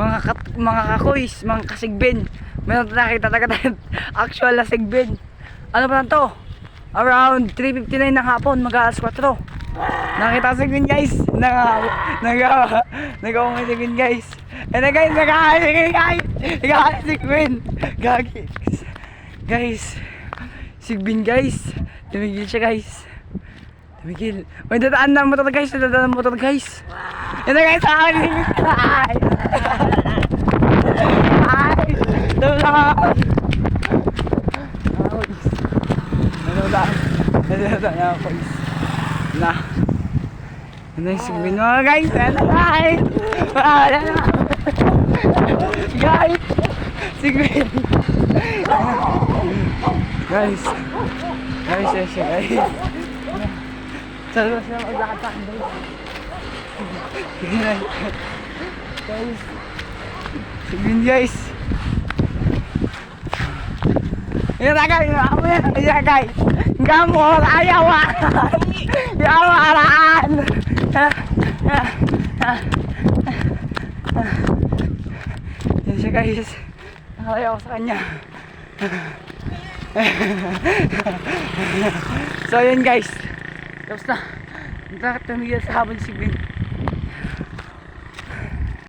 mga kat, mga kakoys, mga kasigbin. Meron nakita talaga tayo actual na sigbin. Ano ba to? Around 3.59 ng hapon, mag alas 4. Nakita ko sigbin guys. Nag nag nag sigbin guys. Eh na guys, nag guys. Nag sigbin. Gagi. Guys. Sigbin guys. Tumigil siya guys. Tumigil. May dadaan na motor guys. Dadaan na motor guys. Yan na guys. Ay! Ay! Ay! Tulong! Guys. Nanoodaan. Nanoodaan na ako guys. Na. Na yung sigbin mga guys. Na guys. Ah, yan na. Guys. Sigbin. Guys. Guys, yes, guys. Sa labas na maglakad sa akin, guys. Guys. Tingnan, guys. Yan, guys. Gamot, ayawan. Yawaran. Yan siya, guys. Nakalayo ako sa kanya. so yun guys tapos na sa habang sigbin